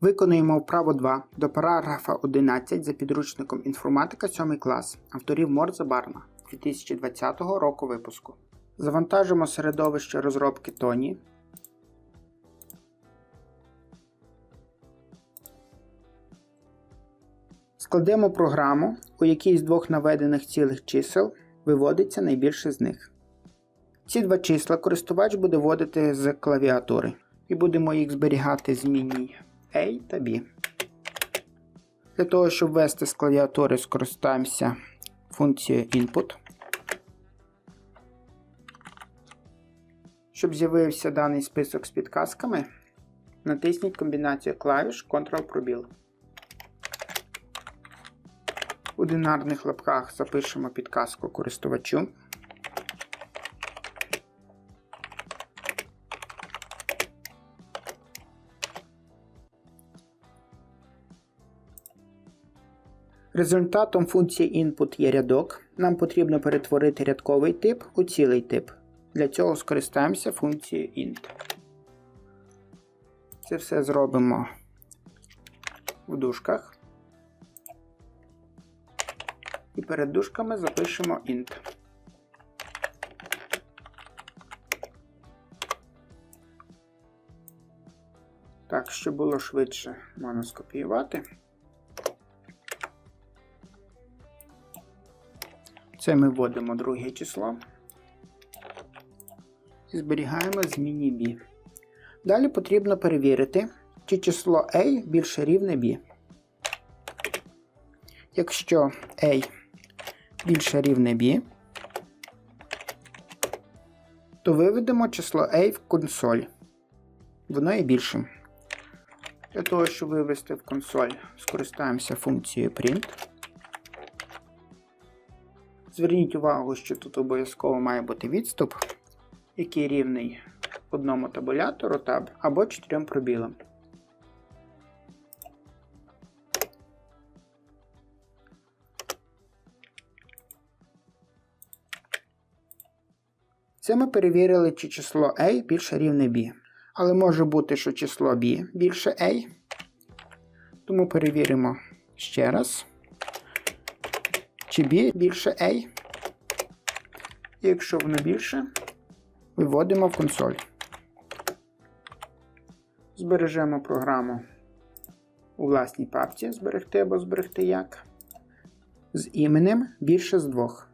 Виконуємо вправо 2 до параграфа 11 за підручником інформатика 7 клас авторів Морза Барна 2020 року випуску. Завантажимо середовище розробки Тоні. Складемо програму, у якій з двох наведених цілих чисел виводиться найбільше з них. Ці два числа користувач буде вводити з клавіатури і будемо їх зберігати з міні A та B. Для того, щоб ввести з клавіатури, скористаємося функцією Input. Щоб з'явився даний список з підказками, натисніть комбінацію клавіш Ctrl-пробіл. У динарних лапках запишемо підказку користувачу. Результатом функції input є рядок. Нам потрібно перетворити рядковий тип у цілий тип. Для цього скористаємося функцією int. Це все зробимо в дужках. І перед дужками запишемо int. Так, щоб було швидше, можна скопіювати. Це ми вводимо друге число. Зберігаємо зміні B. Далі потрібно перевірити, чи число A більше рівне B. Якщо A більше рівне B, то виведемо число A в консоль. Воно є більшим. Для того, щоб вивести в консоль, скористаємося функцією print. Зверніть увагу, що тут обов'язково має бути відступ, який рівний одному табулятору таб або чотирьом пробілам. Це ми перевірили, чи число A більше рівне B. Але може бути, що число B більше A. Тому перевіримо ще раз чи більше A. І якщо воно більше, виводимо в консоль. Збережемо програму у власній папці зберегти або зберегти як. З іменем більше з двох.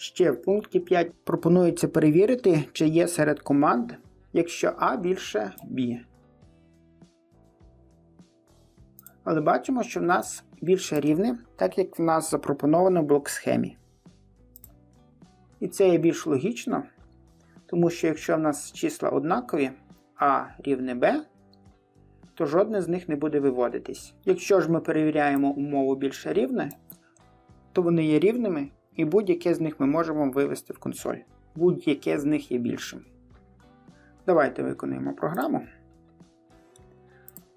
Ще в пункті 5 пропонується перевірити, чи є серед команд, якщо А більше Б. Але бачимо, що в нас більше рівне, так як в нас запропоновано в блок-схемі. І це є більш логічно, тому що якщо в нас числа однакові А рівне Б, то жодне з них не буде виводитись. Якщо ж ми перевіряємо умову більше рівне, то вони є рівними. І будь-яке з них ми можемо вивести в консоль. Будь-яке з них є більшим. Давайте виконуємо програму.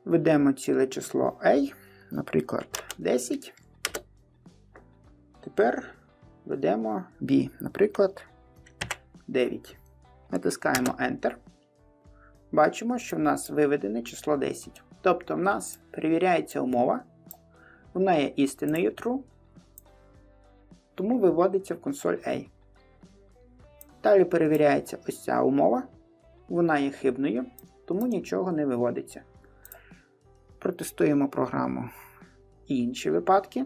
Введемо ціле число A, наприклад, 10. Тепер введемо B, наприклад, 9. Натискаємо Enter. Бачимо, що в нас виведене число 10. Тобто в нас перевіряється умова. Вона є істинною true тому виводиться в консоль A. Далі перевіряється ось ця умова. Вона є хибною, тому нічого не виводиться. Протестуємо програму і інші випадки.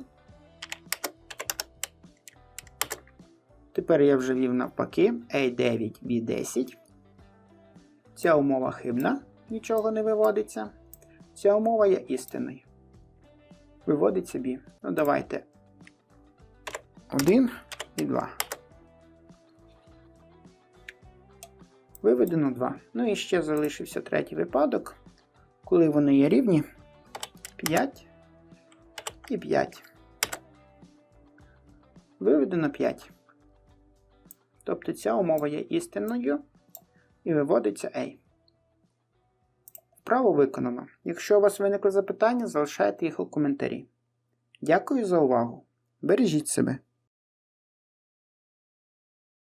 Тепер я вже вів навпаки A9, B10. Ця умова хибна, нічого не виводиться. Ця умова є істинною. Виводиться B. Ну, давайте 1 і 2. Виведено 2. Ну і ще залишився третій випадок, коли вони є рівні 5 і 5. Виведено 5. Тобто ця умова є істинною і виводиться A. Вправо виконано. Якщо у вас виникли запитання, залишайте їх у коментарі. Дякую за увагу. Бережіть себе.